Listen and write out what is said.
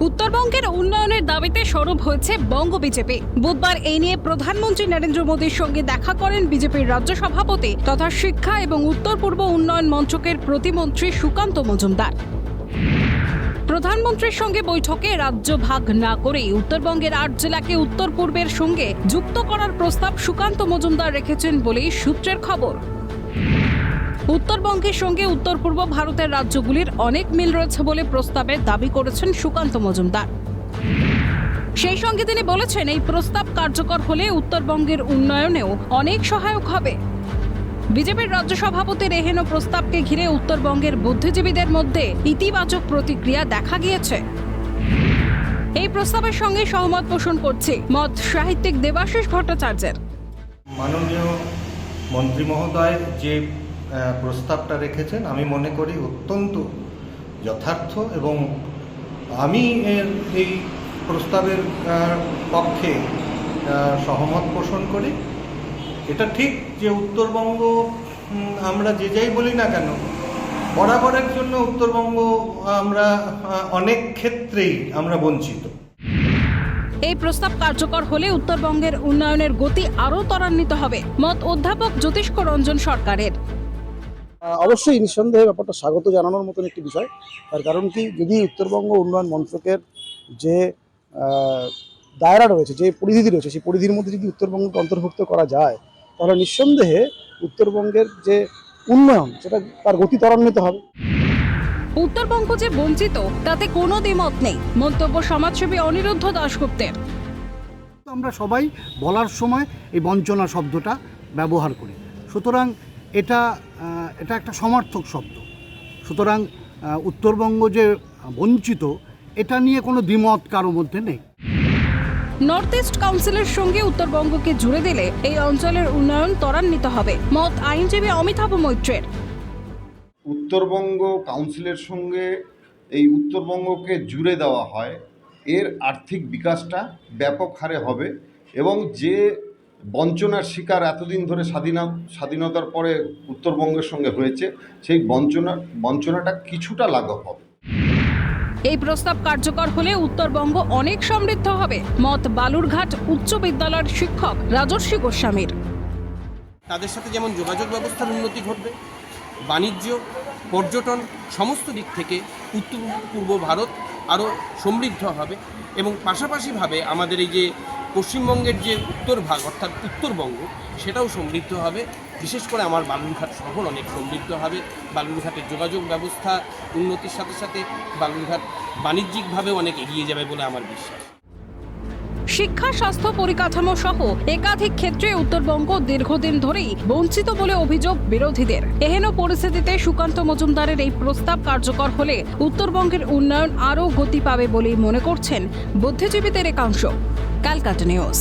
উত্তরবঙ্গের উন্নয়নের দাবিতে সরব হয়েছে বঙ্গ বিজেপি। বুধবার এই নিয়ে প্রধানমন্ত্রী নরেন্দ্র মোদীর সঙ্গে দেখা করেন বিজেপির রাজ্য সভাপতি তথা শিক্ষা এবং উত্তর পূর্ব উন্নয়ন মন্ত্রকের প্রতিমন্ত্রী সুকান্ত মজুমদার। প্রধানমন্ত্রীর সঙ্গে বৈঠকে রাজ্য ভাগ না করেই উত্তরবঙ্গের আট জেলাকে উত্তর পূর্বের সঙ্গে যুক্ত করার প্রস্তাব সুকান্ত মজুমদার রেখেছেন বলেই সূত্রের খবর। উত্তরবঙ্গের সঙ্গে উত্তর পূর্ব ভারতের রাজ্যগুলির অনেক মিল রয়েছে বলে প্রস্তাবে দাবি করেছেন সুকান্ত মজুমদার। সেই সঙ্গে তিনি বলেছেন, এই প্রস্তাব কার্যকর হলে উত্তরবঙ্গের উন্নয়নেও অনেক সহায়ক হবে। বিজেপির রাজ্য সভাপতির এহেন প্রস্তাবকে ঘিরে উত্তরবঙ্গের বুদ্ধিজীবীদের মধ্যে ইতিবাচক প্রতিক্রিয়া দেখা গিয়েছে। এই প্রস্তাবের সঙ্গে সহমত পোষণ করছে মত সাহিত্যিক দেবাশিস ভট্টাচার্যের। মাননীয় মন্ত্রী মহোদয়, যে প্রস্তাবটা রেখেছেন, আমি মনে করি অত্যন্ত যথার্থ এবং আমি এর এই প্রস্তাবের পক্ষে সহমত পোষণ করি। এটা ঠিক যে উত্তরবঙ্গ আমরা যে যাই বলি না কেন, বরাবরের জন্য উত্তরবঙ্গ আমরা অনেক ক্ষেত্রেই আমরা বঞ্চিত। এই প্রস্তাব কার্যকর হলে উত্তরবঙ্গের উন্নয়নের গতি আরও ত্বরান্বিত হবে। মত অধ্যাপক জ্যোতিষ্ক রঞ্জন সরকারের। অবশ্যই নিঃসন্দেহে ব্যাপারটা স্বাগত জানানোর মতন একটি বিষয়। তার কারণ কি? যদি উত্তরবঙ্গ উন্নয়ন মন্ত্রকের যে দায়রা রয়েছে যে পরিধি রয়েছে সেই পরিধির মধ্যে যদি উত্তরবঙ্গকে অন্তর্ভুক্ত করা যায় তাহলে নিঃসন্দেহে উত্তরবঙ্গের যে উন্নয়ন সেটা তার গতি ত্বরান্বিত হবে। উত্তরবঙ্গ যে বঞ্চিত তাতে কোনো দ্বিমত নেই। মন্তব্য সমাজসেবী অনিরুদ্ধ দাশগুপ্তের। আমরা সবাই বলার সময় এই বঞ্চনা শব্দটা ব্যবহার করি। সুতরাং এটা এটা একটা সমার্থক শব্দ। সুতরাং উত্তরবঙ্গ যে বঞ্চিত এটা নিয়ে কোনো দ্বিমত কারও মধ্যে নেই। নর্থ ইস্ট কাউন্সিলের সঙ্গে উত্তরবঙ্গকে জুড়ে দিলে এই অঞ্চলের উন্নয়ন ত্বরান্বিত হবে। মত আইনজীবী অমিতাভ মৈত্রের। উত্তরবঙ্গ কাউন্সিলের সঙ্গে এই উত্তরবঙ্গকে জুড়ে দেওয়া হয়। এর আর্থিক বিকাশটা ব্যাপক হারে হবে এবং যে বঞ্চনার শিকার এতদিন ধরে স্বাধীন স্বাধীনতার পরে উত্তরবঙ্গের সঙ্গে হয়েছে সেই বঞ্চনা বঞ্চনাটা কিছুটা লাঘব হবে। এই প্রস্তাব কার্যকর হলে উত্তরবঙ্গ অনেক সমৃদ্ধ হবে মত বালুরঘাট উচ্চ বিদ্যালয়ের শিক্ষক রাজর্ষি গোস্বামীর। তাদের সাথে যেমন যোগাযোগ ব্যবস্থার উন্নতি ঘটবে বাণিজ্য পর্যটন সমস্ত দিক থেকে উত্তর পূর্ব ভারত আরও সমৃদ্ধ হবে এবং পাশাপাশিভাবে আমাদের এই যে পশ্চিমবঙ্গের যে উত্তর ভাগ অর্থাৎ উত্তরবঙ্গ, সেটাও সমৃদ্ধ হবে। বিশেষ করে আমার বালুরঘাট শহর অনেক সমৃদ্ধ হবে। বালুরঘাটের যোগাযোগ ব্যবস্থা, উন্নতির সাথে সাথে বালুরঘাট বাণিজ্যিকভাবেও অনেক এগিয়ে যাবে বলে আমার বিশ্বাস। শিক্ষা, স্বাস্থ্য পরিকাঠামো সহ একাধিক ক্ষেত্রে উত্তরবঙ্গ দীর্ঘদিন ধরেই বঞ্চিত বলে অভিযোগ বিরোধীদের। এহেন পরিস্থিতিতে সুকান্ত মজুমদারের এই প্রস্তাব কার্যকর হলে উত্তরবঙ্গের উন্নয়ন আরও গতি পাবে বলেই মনে করছেন বুদ্ধিজীবীদের একাংশ। Calcutta news.